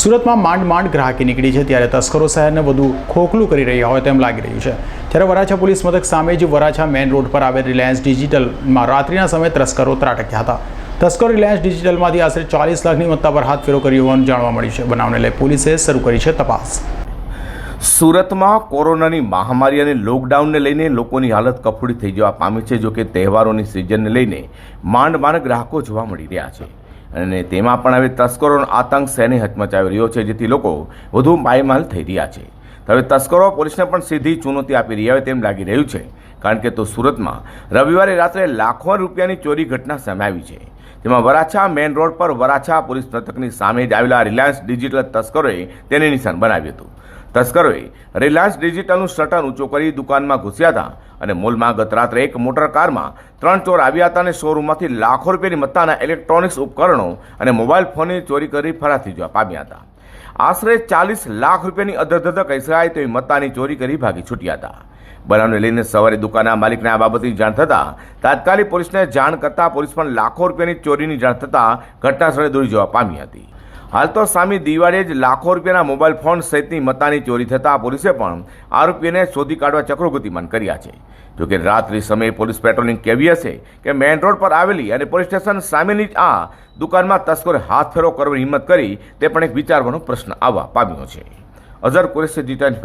સુરતમાં માંડ માંડ ગ્રાહકી નીકળી છે ત્યારે તસ્કરો શહેરને વધુ ખોખલું કરી રહ્યા હોય તેમ લાગી રહ્યું છે. ત્યારે વરાછા પોલીસ મથક સામે જ વરાછા મેઇન રોડ પર આવેલ રિલાયન્સ ડિજિટલમાં રાત્રિના સમયે તસ્કરો ત્રાટક્યા હતા. તસ્કરો રિલાયન્સ ડિજિટલમાંથી આશરે ચાલીસ લાખની મત્તા પર હાથ ફેરો કર્યો હોવાનું જાણવા મળ્યું છે. બનાવને લઈ પોલીસે શરૂ કરી છે તપાસ. સુરતમાં કોરોનાની મહામારી અને લોકડાઉનને લઈને લોકોની હાલત કફોડી થઈ જવા પામી છે, જોકે તહેવારોની સિઝનને લઈને માંડ માંડ ગ્રાહકો જોવા મળી રહ્યા છે. અને તેમાં પણ હવે તસ્કરોનો આતંક શહેરને હચમચાવી રહ્યો છે, જેથી લોકો વધુ પાયમાલ થઈ રહ્યા છે. હવે તસ્કરો પોલીસને પણ સીધી ચુનૌતી આપી રહ્યા હોય તેમ લાગી રહ્યું છે. કારણ કે તો સુરતમાં રવિવારે રાત્રે લાખો રૂપિયાની ચોરી ઘટના સામે છે. જેમાં વરાછા મેઇન રોડ પર વરાછા પોલીસ મથકની સામે જ આવેલા રિલાયન્સ ડિજિટલ તસ્કરોએ તેને નિશાન બનાવ્યું હતું. તસ્કરોએ રિલાયન્સ ડિજિટલનું શટર ઊંચો કરી દુકાનમાં ઘૂસ્યા હતા અને મોલમાં ગત રાત્રે એક મોટર કારમાં ત્રણ ચોર આવ્યા હતા અને શોરૂમમાંથી લાખો રૂપિયાની મત્તાના ઇલેક્ટ્રોનિક્સ ઉપકરણો અને મોબાઈલ ફોનની ચોરી કરી ફરાર થઈ જવા પામ્યા હતા. આશરે ચાલીસ લાખ રૂપિયાની અધધધ શકાય તેવી મત્તાની ચોરી કરી ભાગી છૂટ્યા હતા. બનાવને લઈને સવારે દુકાનના માલિકને આ બાબતની જાણ થતાં તાત્કાલિક પોલીસને જાણ કરતાં પોલીસ પણ લાખો રૂપિયાની ચોરીની જાણ થતાં ઘટનાસ્થળે દોડી જવા પામી હતી. હાલ તો સામે દિવાળીએ જ લાખો રૂપિયાના મોબાઈલ ફોન સહિતની મતાની ચોરી થતાં પોલીસે પણ આરોપીને શોધી કાઢવા ચક્રો ગતિમાન કર્યા છે. જોકે રાત્રિ સમયે પોલીસ પેટ્રોલિંગ કેવી હશે કે મેઇન રોડ પર આવેલી અને પોલીસ સ્ટેશન સામેની જ આ દુકાનમાં તસ્કરે હાથ ફેરો કરવાની હિંમત કરી તે પણ એક વિચારવાનો પ્રશ્ન આવવા પામ્યો છે. અઝર કુરેશી જી ટાઈમ્સ